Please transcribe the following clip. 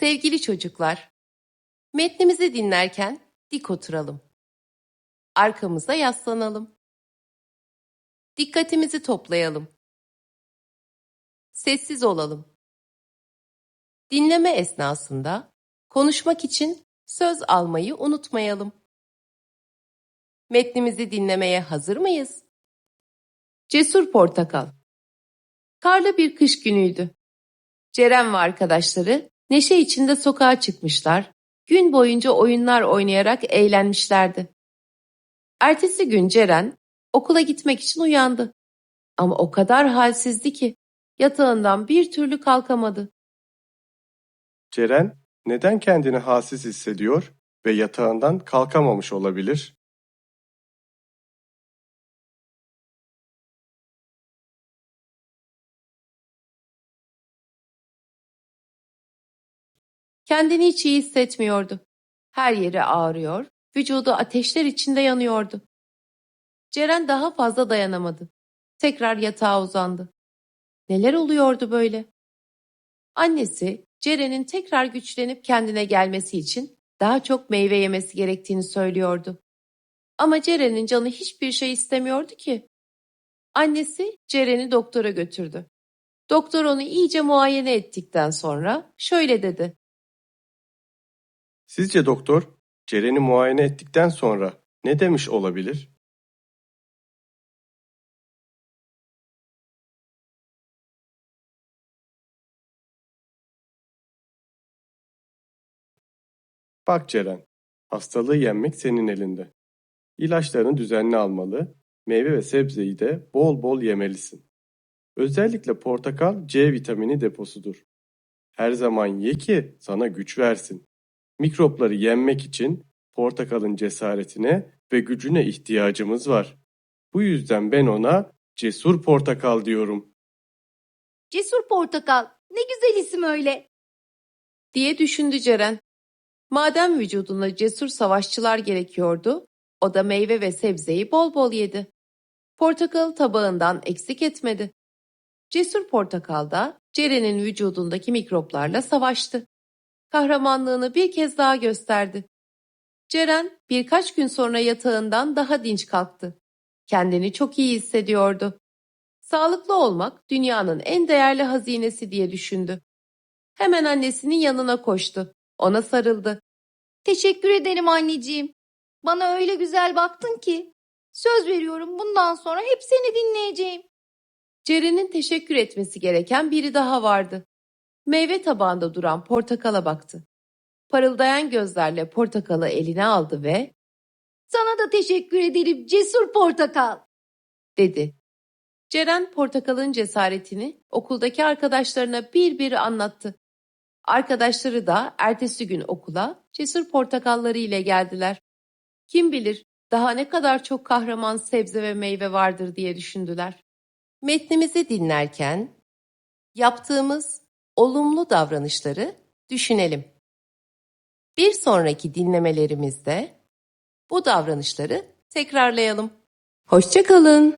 Sevgili çocuklar, metnimizi dinlerken dik oturalım. Arkamıza yaslanalım. Dikkatimizi toplayalım. Sessiz olalım. Dinleme esnasında konuşmak için söz almayı unutmayalım. Metnimizi dinlemeye hazır mıyız? Cesur Portakal Karlı bir kış günüydü. Ceren ve arkadaşları neşe içinde sokağa çıkmışlar, gün boyunca oyunlar oynayarak eğlenmişlerdi. Ertesi gün Ceren okula gitmek için uyandı. Ama o kadar halsizdi ki yatağından bir türlü kalkamadı. Ceren neden kendini halsiz hissediyor ve yatağından kalkamamış olabilir? Kendini hiç iyi hissetmiyordu. Her yeri ağrıyor, vücudu ateşler içinde yanıyordu. Ceren daha fazla dayanamadı. Tekrar yatağa uzandı. Neler oluyordu böyle? Annesi Ceren'in tekrar güçlenip kendine gelmesi için daha çok meyve yemesi gerektiğini söylüyordu. Ama Ceren'in canı hiçbir şey istemiyordu ki. Annesi Ceren'i doktora götürdü. Doktor onu iyice muayene ettikten sonra şöyle dedi. Sizce doktor Ceren'i muayene ettikten sonra ne demiş olabilir? Bak Ceren, hastalığı yenmek senin elinde. İlaçlarını düzenli almalı, meyve ve sebzeyi de bol bol yemelisin. Özellikle portakal C vitamini deposudur. Her zaman ye ki sana güç versin. Mikropları yenmek için portakalın cesaretine ve gücüne ihtiyacımız var. Bu yüzden ben ona cesur portakal diyorum. Cesur Portakal. Ne güzel isim öyle. diye düşündü Ceren. Madem vücuduna cesur savaşçılar gerekiyordu, o da meyve ve sebzeyi bol bol yedi. Portakalı tabağından eksik etmedi. Cesur portakal da Ceren'in vücudundaki mikroplarla savaştı. Kahramanlığını bir kez daha gösterdi. Ceren birkaç gün sonra yatağından daha dinç kalktı. Kendini çok iyi hissediyordu. Sağlıklı olmak dünyanın en değerli hazinesi diye düşündü. Hemen annesinin yanına koştu. Ona sarıldı. Teşekkür ederim anneciğim. Bana öyle güzel baktın ki. Söz veriyorum bundan sonra hep seni dinleyeceğim. Ceren'in teşekkür etmesi gereken biri daha vardı. Meyve tabağında duran portakala baktı. Parıldayan gözlerle portakalı eline aldı ve Sana da teşekkür ederim Cesur Portakal. dedi. Ceren portakalın cesaretini okuldaki arkadaşlarına bir bir anlattı. Arkadaşları da ertesi gün okula cesur portakalları ile geldiler. Kim bilir daha ne kadar çok kahraman sebze ve meyve vardır diye düşündüler. Metnimizi dinlerken yaptığımız olumlu davranışları düşünelim. Bir sonraki dinlemelerimizde bu davranışları tekrarlayalım. Hoşçakalın.